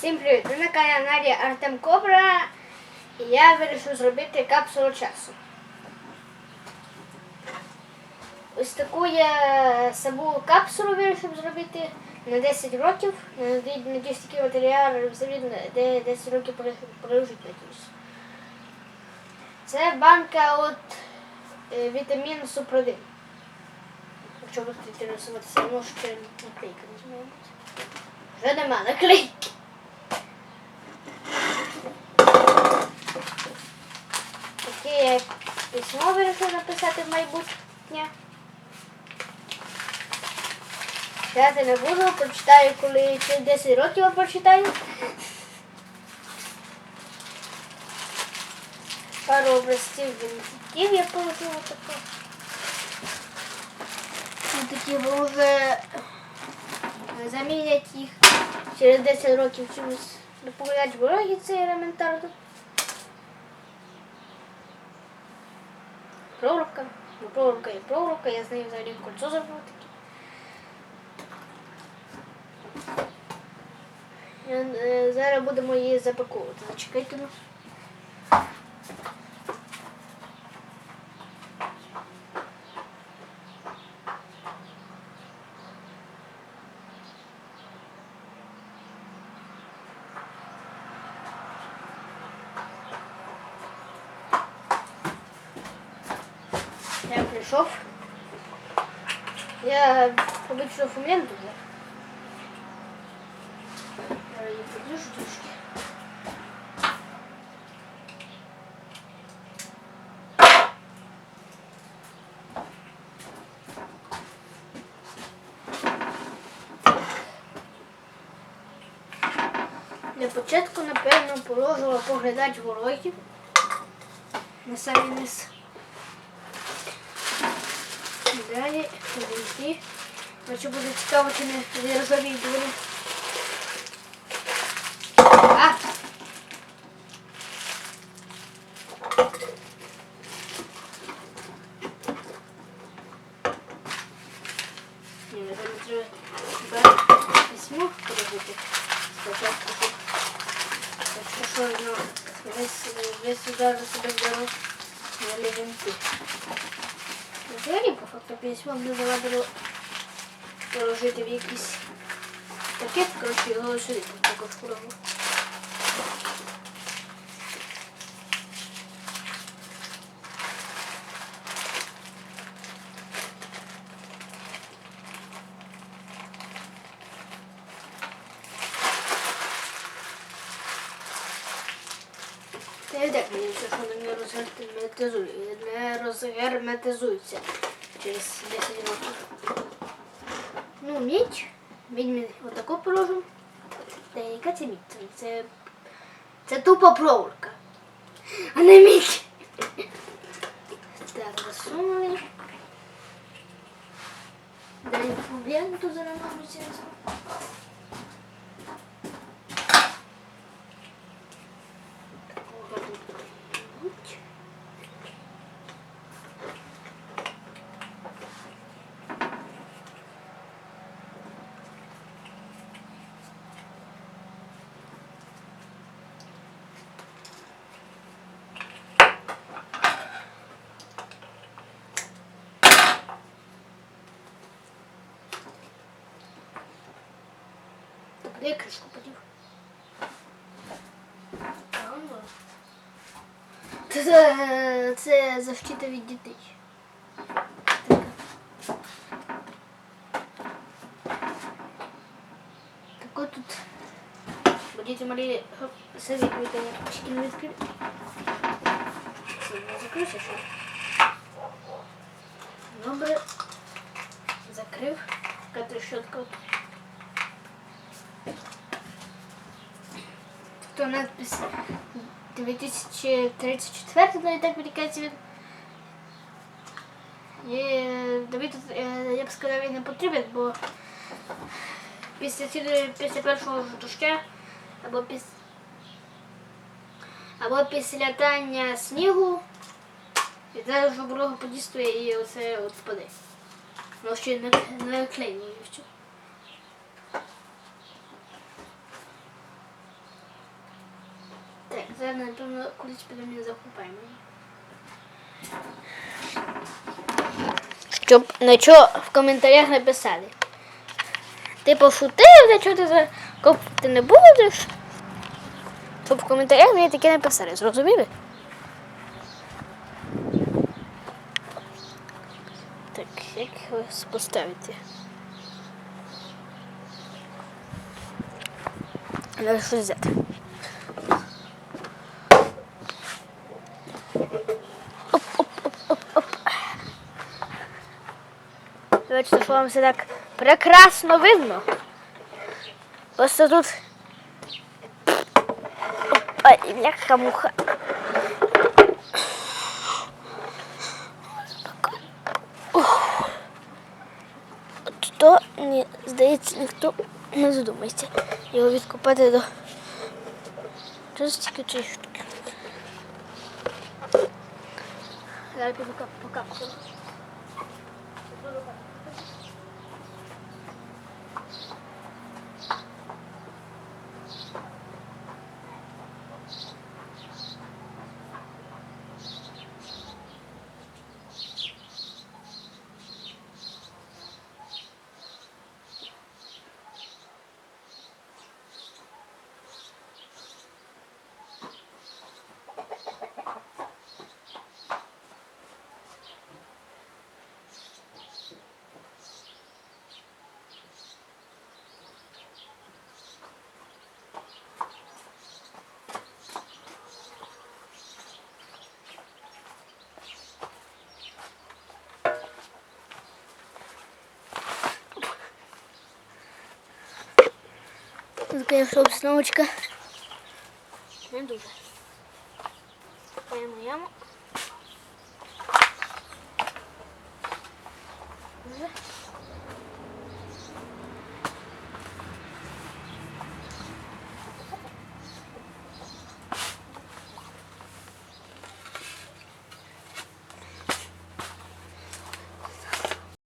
Всім привіт! Ви на каналі Артем Кобра. І я вирішив зробити капсулу часу. Ось таку я саму капсулу вирішив зробити на 10 років. Наді- Надіюсь, такий матеріал де 10 років пролежить, надіюсь. Це банка от е, вітамін Супродин. Якщо ви інтересуватися, може ще наклейка не знаю. Вже нема наклейки. Таке я письмо вирішив написати в майбутнє. Читати не буду, прочитаю, коли через 10 років прочитаю. Пару образців вінтиків я получила таку. Ну, такі вже замінять їх через 10 років чимось доповідач вороги, це елементарно. Прорубка. Ну, прорубка і прорубка, я з нею взагалі кольцо зробила таке. Е, Зараз будемо її запаковувати. Зачекайте. ну. Я прийшов. Я обично фумленту взяв. Я подержу трошки. Для початку, напевно, положила поглядач ворогів на самий низ. Далі подійти. Якщо буде цікаво, чи не не розуміють вони. А! Ні, напевно, треба брати письмо поробити. Спочатку тут. Якщо що, ну, весь, весь удар за себе беру на лівінки. Взагалі, по факту, письмо буде завадило положити в якийсь пакет, коротше, його сюди також курову. Й мені що вони не розгерметизують, не розгерметизуються через 10 років. Ну, мідь. Мідь ми отаку положимо. Та яка це мідь? Це, це, тупо проволока. А не мідь. Так, засунули. Далі ленту зараз мабуть, я Такого тут мідь. Подів? А, ну. Це, защита від дітей. Така. Так от тут. Малі хоп, самі квіти очки не відкрили. Закрився? Добре. Закрив. Така трещотка. От. Тут 2034, ну і так виникається він. Є, тобі е, я б сказав, він не потрібен, бо після, після першого ж або після, або після тання снігу і зараз вже волога подійствує і оце от впаде. Ну ще не, не клеїмо його. Ладно, напевно, колись підемо і закупаємо. Щоб нічого в коментарях написали. Ти пошутив, для чого ти закупити не будеш? Щоб в коментарях мені таке написали, зрозуміли? Так, як його поставити? Треба щось взяти. Бачите, що вам все так прекрасно видно. Просто тут. Ой, ляха муха. От то, ні, здається, ніхто не задумається його відкопати до. Тільки цієї штуки? Зараз піду кап- покапаю. Тут, конечно, обстановочка не дуже. Копаємо яму. Дуже.